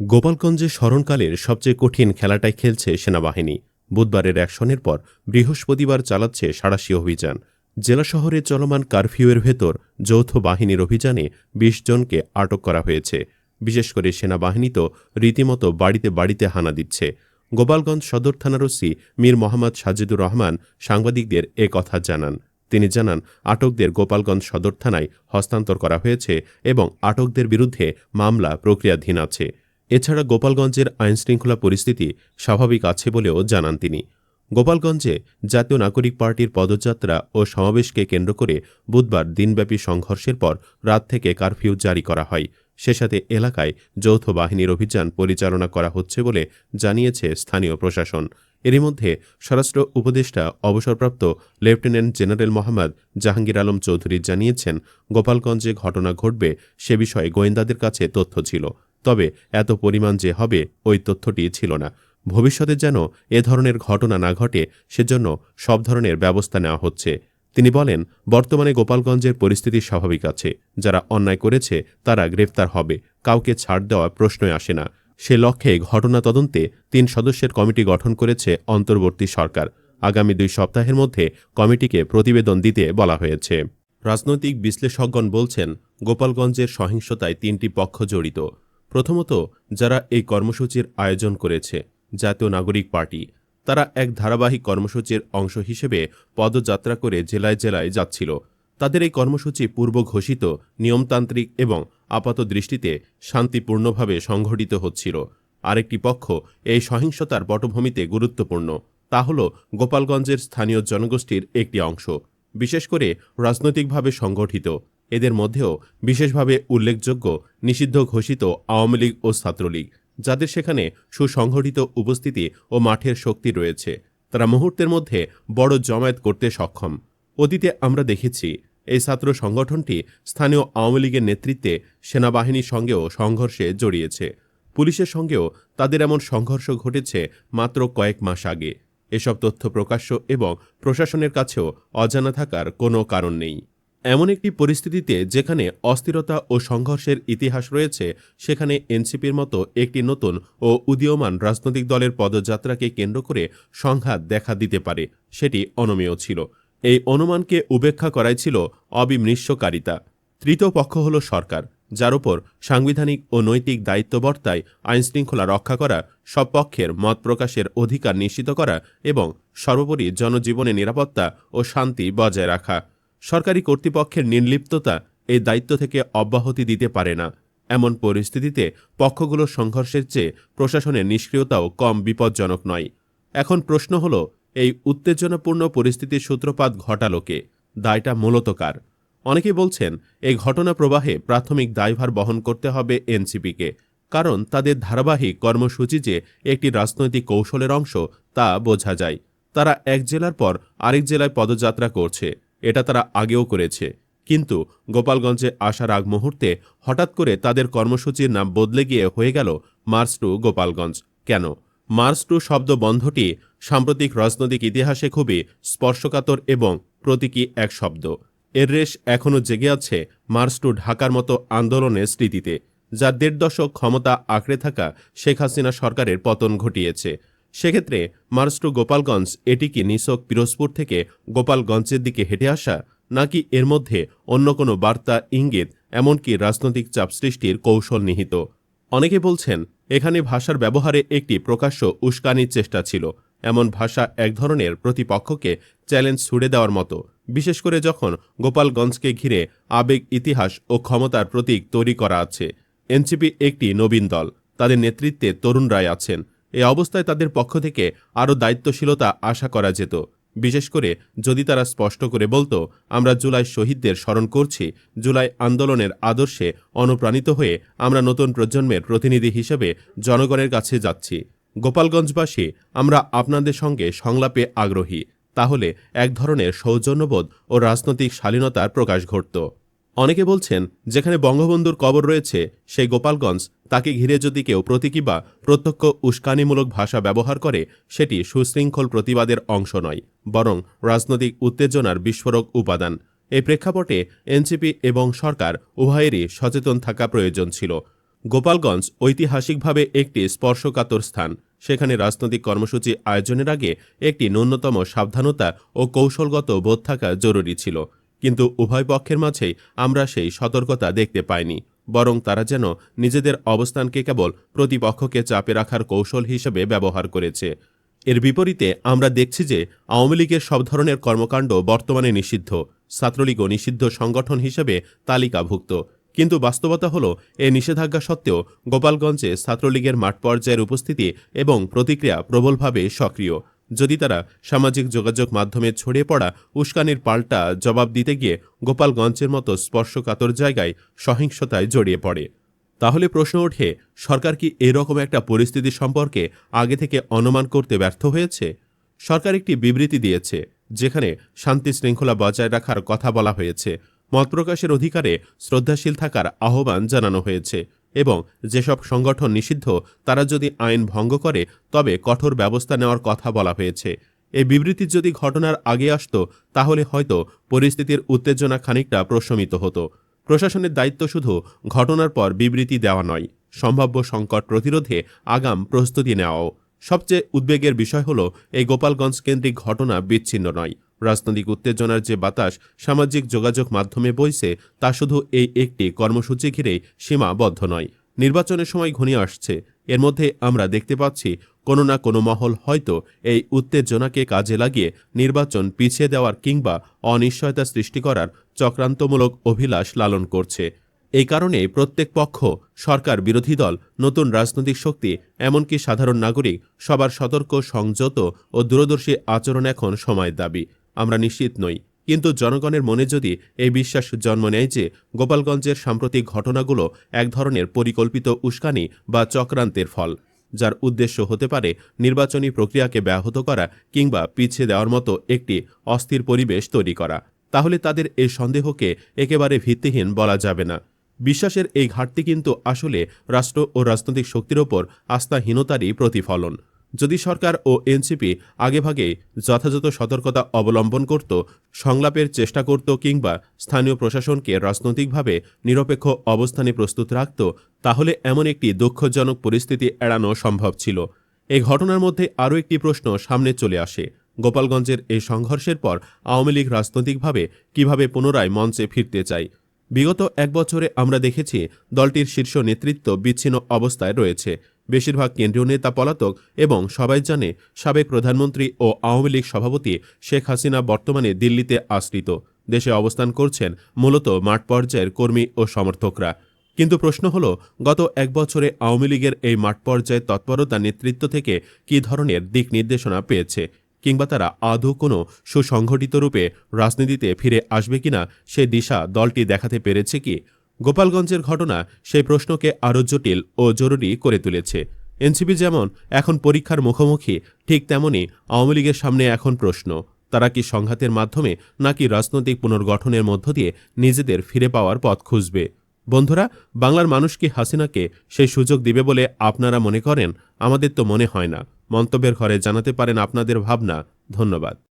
গোপালগঞ্জে স্মরণকালের সবচেয়ে কঠিন খেলাটাই খেলছে সেনাবাহিনী। বুধবারের অ্যাকশনের পর বৃহস্পতিবার চালাচ্ছে সাড়াশি অভিযান। জেলা শহরে চলমান কারফিউয়ের ভেতর যৌথ বাহিনীর অভিযানে ২০ জনকে আটক করা হয়েছে। বিশেষ করে সেনাবাহিনী তো রীতিমতো বাড়িতে বাড়িতে হানা দিচ্ছে। গোপালগঞ্জ সদর থানার ওসি মীর মোহাম্মদ সাজিদুর রহমান সাংবাদিকদের এ কথা জানান। তিনি জানান, আটকদের গোপালগঞ্জ সদর থানায় হস্তান্তর করা হয়েছে এবং আটকদের বিরুদ্ধে মামলা প্রক্রিয়াধীন আছে। এছাড়া গোপালগঞ্জের আইনশৃঙ্খলা পরিস্থিতি স্বাভাবিক আছে বলেও জানান তিনি। গোপালগঞ্জে জাতীয় নাগরিক পার্টির পদযাত্রা ও সমাবেশকে কেন্দ্র করে বুধবার দিনব্যাপী সংঘর্ষের পর রাত থেকে কারফিউ জারি করা হয়। সে সাথে এলাকায় যৌথ বাহিনীর অভিযান পরিচালনা করা হচ্ছে বলে জানিয়েছে স্থানীয় প্রশাসন। এরই মধ্যে স্বরাষ্ট্র উপদেষ্টা অবসরপ্রাপ্ত লেফটেন্যান্ট জেনারেল মোহাম্মদ জাহাঙ্গীর আলম চৌধুরী জানিয়েছেন, গোপালগঞ্জে ঘটনা ঘটবে সে বিষয়ে গোয়েন্দাদের কাছে তথ্য ছিল। তবে এত পরিমাণ যে হবে, ওই তথ্যটি ছিল না। ভবিষ্যতে যেন এ ধরনের ঘটনা না ঘটে, সেজন্য সব ধরনের ব্যবস্থা নেওয়া হচ্ছে। তিনি বলেন, বর্তমানে গোপালগঞ্জের পরিস্থিতি স্বাভাবিক আছে। যারা অন্যায় করেছে, তারা গ্রেফতার হবে। কাউকে ছাড় দেওয়া প্রশ্নই আসে না। সে লক্ষ্যে ঘটনা তদন্তে তিন সদস্যের কমিটি গঠন করেছে অন্তর্বর্তী সরকার। আগামী দুই সপ্তাহের মধ্যে কমিটিকে প্রতিবেদন দিতে বলা হয়েছে। রাজনৈতিক বিশ্লেষকগণ বলছেন, গোপালগঞ্জের সহিংসতায় তিনটি পক্ষ জড়িত। প্রথমত, যারা এই কর্মসূচির আয়োজন করেছে, জাতীয় নাগরিক পার্টি, তারা এক ধারাবাহিক কর্মসূচির অংশ হিসেবে পদযাত্রা করে জেলায় জেলায় যাচ্ছিল। তাদের এই কর্মসূচি পূর্ব ঘোষিত, নিয়মতান্ত্রিক এবং আপাত দৃষ্টিতে শান্তিপূর্ণভাবে সংঘটিত হচ্ছিল। আরেকটি পক্ষ এই সহিংসতার পটভূমিতে গুরুত্বপূর্ণ। তা হল গোপালগঞ্জের স্থানীয় জনগোষ্ঠীর একটি অংশ। বিশেষ করে রাজনৈতিকভাবে সংগঠিত। এদের মধ্যেও বিশেষভাবে উল্লেখযোগ্য নিষিদ্ধ ঘোষিত আওয়ামী লীগ ও ছাত্রলীগ, যাদের সেখানে সুসংগঠিত উপস্থিতি ও মাঠের শক্তি রয়েছে। তারা মুহূর্তের মধ্যে বড় জমায়েত করতে সক্ষম। অতীতে আমরা দেখেছি এই ছাত্র সংগঠনটি স্থানীয় আওয়ামী লীগের নেতৃত্বে সেনাবাহিনীর সঙ্গেও সংঘর্ষে জড়িয়েছে। পুলিশের সঙ্গেও তাদের এমন সংঘর্ষ ঘটেছে মাত্র কয়েক মাস আগে। এসব তথ্য প্রকাশ্য এবং প্রশাসনের কাছেও অজানা থাকার কোনো কারণ নেই। এমন একটি পরিস্থিতিতে যেখানে অস্থিরতা ও সংঘর্ষের ইতিহাস রয়েছে, সেখানে এনসিপির মতো একটি নতুন ও উদীয়মান রাজনৈতিক দলের পদযাত্রাকে কেন্দ্র করে সংঘাত দেখা দিতে পারে, সেটি অনমেয় ছিল। এই অনুমানকে উপেক্ষা করাই ছিল অবিমৃষ্যকারিতা তৃতীয় পক্ষ হল সরকার, যার উপর সাংবিধানিক ও নৈতিক দায়িত্ববর্তায় আইনশৃঙ্খলা রক্ষা করা, সব পক্ষের মত প্রকাশের অধিকার নিশ্চিত করা এবং সর্বোপরি জনজীবনে নিরাপত্তা ও শান্তি বজায় রাখা। সরকারি কর্তৃপক্ষের নির্লিপ্ততা এই দায়িত্ব থেকে অব্যাহতি দিতে পারে না। এমন পরিস্থিতিতে পক্ষগুলোর সংঘর্ষের চেয়ে প্রশাসনের নিষ্ক্রিয়তাও কম বিপজ্জনক নয়। এখন প্রশ্ন হল, এই উত্তেজনাপূর্ণ পরিস্থিতির সূত্রপাত ঘটালোকে দায়টা মূলত কার? অনেকে বলছেন, এই ঘটনা প্রবাহে প্রাথমিক দায়ভার বহন করতে হবে এনসিপিকে, কারণ তাদের ধারাবাহিক কর্মসূচি যে একটি রাজনৈতিক কৌশলের অংশ, তা বোঝা যায়। তারা এক জেলার পর আরেক জেলায় পদযাত্রা করছে। এটা তারা আগেও করেছে। কিন্তু গোপালগঞ্জে আসার আগ মুহূর্তে হঠাৎ করে তাদের কর্মসূচির নাম বদলে গিয়ে হয়ে গেল মার্চ টু গোপালগঞ্জ। কেন? মার্চ টু শব্দ বন্ধটি সাম্প্রতিক রাজনৈতিক ইতিহাসে খুবই স্পর্শকাতর এবং প্রতীকী এক শব্দ। এর রেশ এখনও জেগে আছে মার্চ টু ঢাকার মতো আন্দোলনের স্মৃতিতে, যা দেড় দশক ক্ষমতা আঁকড়ে থাকা শেখ হাসিনা সরকারের পতন ঘটিয়েছে। সেক্ষেত্রে মার্চ গোপালগঞ্জ এটি কি নিছক পিরোজপুর থেকে গোপালগঞ্জের দিকে হেঁটে আসা, নাকি এর মধ্যে অন্য কোনো বার্তা ইঙ্গিত, এমনকি রাজনৈতিক চাপ সৃষ্টির কৌশল নিহিত? অনেকে বলছেন, এখানে ভাষার ব্যবহারে একটি প্রকাশ্য উস্কানির চেষ্টা ছিল। এমন ভাষা এক ধরনের প্রতিপক্ষকে চ্যালেঞ্জ ছুড়ে দেওয়ার মতো। বিশেষ করে যখন গোপালগঞ্জকে ঘিরে আবেগ, ইতিহাস ও ক্ষমতার প্রতীক তৈরি করা আছে। এনসিপি একটি নবীন দল। তাদের নেতৃত্বে তরুণ রায় আছেন। এই অবস্থায় তাদের পক্ষ থেকে আরও দায়িত্বশীলতা আশা করা যেত। বিশেষ করে যদি তারা স্পষ্ট করে বলতো, আমরা জুলাই শহীদদের স্মরণ করছি, জুলাই আন্দোলনের আদর্শে অনুপ্রাণিত হয়ে আমরা নতুন প্রজন্মের প্রতিনিধি হিসেবে জনগণের কাছে যাচ্ছি। গোপালগঞ্জবাসী, আমরা আপনাদের সঙ্গে সংলাপে আগ্রহী। তাহলে এক ধরনের সৌজন্যবোধ ও রাজনৈতিক শালীনতার প্রকাশ ঘটত। অনেকে বলছেন, যেখানে বঙ্গবন্ধুর কবর রয়েছে, সেই গোপালগঞ্জ, তাকে ঘিরে যদি কেউ প্রতীকী বা প্রত্যক্ষ উস্কানিমূলক ভাষা ব্যবহার করে, সেটি সুশৃঙ্খল প্রতিবাদের অংশ নয়, বরং রাজনৈতিক উত্তেজনার বিস্ফোরক উপাদান। এই প্রেক্ষাপটে এনসিপি এবং সরকার উভয়েরই সচেতন থাকা প্রয়োজন ছিল। গোপালগঞ্জ ঐতিহাসিকভাবে একটি স্পর্শকাতর স্থান। সেখানে রাজনৈতিক কর্মসূচি আয়োজনের আগে একটি ন্যূনতম সাবধানতা ও কৌশলগত বোধ থাকা জরুরি ছিল। কিন্তু উভয় পক্ষের মাঝেই আমরা সেই সতর্কতা দেখতে পাইনি, বরং তারা যেন নিজেদের অবস্থানকে কেবল প্রতিপক্ষকে চাপে রাখার কৌশল হিসেবে ব্যবহার করেছে। এর বিপরীতে আমরা দেখছি যে আওয়ামী লীগের সব ধরনের কর্মকাণ্ড বর্তমানে নিষিদ্ধ ছাত্রলীগও নিষিদ্ধ সংগঠন হিসেবে তালিকাভুক্ত। কিন্তু বাস্তবতা হল, এ নিষেধাজ্ঞা সত্ত্বেও গোপালগঞ্জে ছাত্রলীগের মাঠ পর্যায়ের উপস্থিতি এবং প্রতিক্রিয়া প্রবলভাবে সক্রিয়। যদি তারা সামাজিক যোগাযোগ মাধ্যমে ছড়িয়ে পড়া উস্কানির পাল্টা জবাব দিতে গিয়ে গোপালগঞ্জের মতো স্পর্শকাতর জায়গায় সহিংসতায় জড়িয়ে পড়ে। তাহলে প্রশ্ন ওঠে, সরকার কি এরকম একটা পরিস্থিতি সম্পর্কে আগে থেকে অনুমান করতে ব্যর্থ হয়েছে? সরকার একটি বিবৃতি দিয়েছে, যেখানে শান্তি শৃঙ্খলা বজায় রাখার কথা বলা হয়েছে। মত প্রকাশের অধিকারে শ্রদ্ধাশীল থাকার আহ্বান জানানো হয়েছে। এবং যেসব সংগঠন নিষিদ্ধ, তারা যদি আইন ভঙ্গ করে, তবে কঠোর ব্যবস্থা নেওয়ার কথা বলা হয়েছে। এই বিবৃতি যদি ঘটনার আগে আসত, তাহলে হয়তো পরিস্থিতির উত্তেজনা খানিকটা প্রশমিত হতো। প্রশাসনের দায়িত্ব শুধু ঘটনার পর বিবৃতি দেওয়া নয়, সম্ভাব্য সংকট প্রতিরোধে আগাম প্রস্তুতি নেওয়াও। সবচেয়ে উদ্বেগের বিষয় হল, এই গোপালগঞ্জ কেন্দ্রিক ঘটনা বিচ্ছিন্ন নয়। রাজনৈতিক উত্তেজনার যে বাতাস সামাজিক যোগাযোগ মাধ্যমে বইছে, তা শুধু এই একটি কর্মসূচি ঘিরেই সীমাবদ্ধ নয়। নির্বাচনের সময় ঘনিয়ে আসছে। এর মধ্যে আমরা দেখতে পাচ্ছি, কোনো না কোনো মহল হয়তো এই উত্তেজনাকে কাজে লাগিয়ে নির্বাচন পিছিয়ে দেওয়ার কিংবা অনিশ্চয়তা সৃষ্টি করার চক্রান্তমূলক অভিলাষ লালন করছে। এই কারণে প্রত্যেক পক্ষ, সরকার বিরোধী দল, নতুন রাজনৈতিক শক্তি, এমনকি সাধারণ নাগরিক সবার সতর্ক, সংযত ও দূরদর্শী আচরণ এখন সময়ের দাবি। আমরা নিশ্চিত নই। কিন্তু জনগণের মনে যদি এই বিশ্বাস জন্ম নেয় যে গোপালগঞ্জের সাম্প্রতিক ঘটনাগুলো এক ধরনের পরিকল্পিত উস্কানি বা চক্রান্তের ফল, যার উদ্দেশ্য হতে পারে নির্বাচনী প্রক্রিয়াকে ব্যাহত করা কিংবা পিছিয়ে দেওয়ার মতো একটি অস্থির পরিবেশ তৈরি করা, তাহলে তাদের এই সন্দেহকে একেবারে ভিত্তিহীন বলা যাবে না। বিশ্বাসের এই ঘাটতি কিন্তু আসলে রাষ্ট্র ও রাজনৈতিক শক্তির ওপর আস্থাহীনতারই প্রতিফলন। যদি সরকার ও এনসিপি আগেভাগে যথাযথ সতর্কতা অবলম্বন করত, সংলাপের চেষ্টা করত কিংবা স্থানীয় প্রশাসনকে রাজনৈতিকভাবে নিরপেক্ষ অবস্থানে প্রস্তুত রাখত, তাহলে এমন একটি দুঃখজনক পরিস্থিতি এড়ানো সম্ভব ছিল। এই ঘটনার মধ্যে আরও একটি প্রশ্ন সামনে চলে আসে। গোপালগঞ্জের এই সংঘর্ষের পর আওয়ামী লীগ রাজনৈতিকভাবে কীভাবে পুনরায় মঞ্চে ফিরতে চায়? বিগত এক বছরে আমরা দেখেছি দলটির শীর্ষ নেতৃত্ব বিচ্ছিন্ন অবস্থায় রয়েছে। বেশিরভাগ কেন্দ্রীয় নেতা পলাতক এবং সবাই জানে সাবেক প্রধানমন্ত্রী ও আওয়ামী লীগ সভাপতি শেখ হাসিনা বর্তমানে দিল্লিতে আশ্রিত। দেশে অবস্থান করছেন মূলত মাঠ পর্যায়ের কর্মী ও সমর্থকরা। কিন্তু প্রশ্ন হল, গত এক বছরে আওয়ামী লীগের এই মাঠ পর্যায়ের তৎপরতা নেতৃত্ব থেকে কী ধরনের দিক নির্দেশনা পেয়েছে? কিংবা তারা আদৌ কোনো সুসংগঠিত রূপে রাজনীতিতে ফিরে আসবে কিনা সে দিশা দলটি দেখাতে পেরেছে কি? গোপালগঞ্জের ঘটনা সেই প্রশ্নকে আরও জটিল ও জরুরি করে তুলেছে। এনসিপি যেমন এখন পরীক্ষার মুখোমুখি, ঠিক তেমনি আওয়ামী লীগের সামনে এখন প্রশ্ন, তারা কি সংঘাতের মাধ্যমে নাকি রাজনৈতিক পুনর্গঠনের মধ্য দিয়ে নিজেদের ফিরে পাওয়ার পথ খুঁজবে? বন্ধুরা, বাংলার মানুষ কি হাসিনাকে সেই সুযোগ দিবে বলে আপনারা মনে করেন? আমাদের তো মনে হয় না। মন্তব্যের ঘরে জানাতে পারেন আপনাদের ভাবনা। ধন্যবাদ।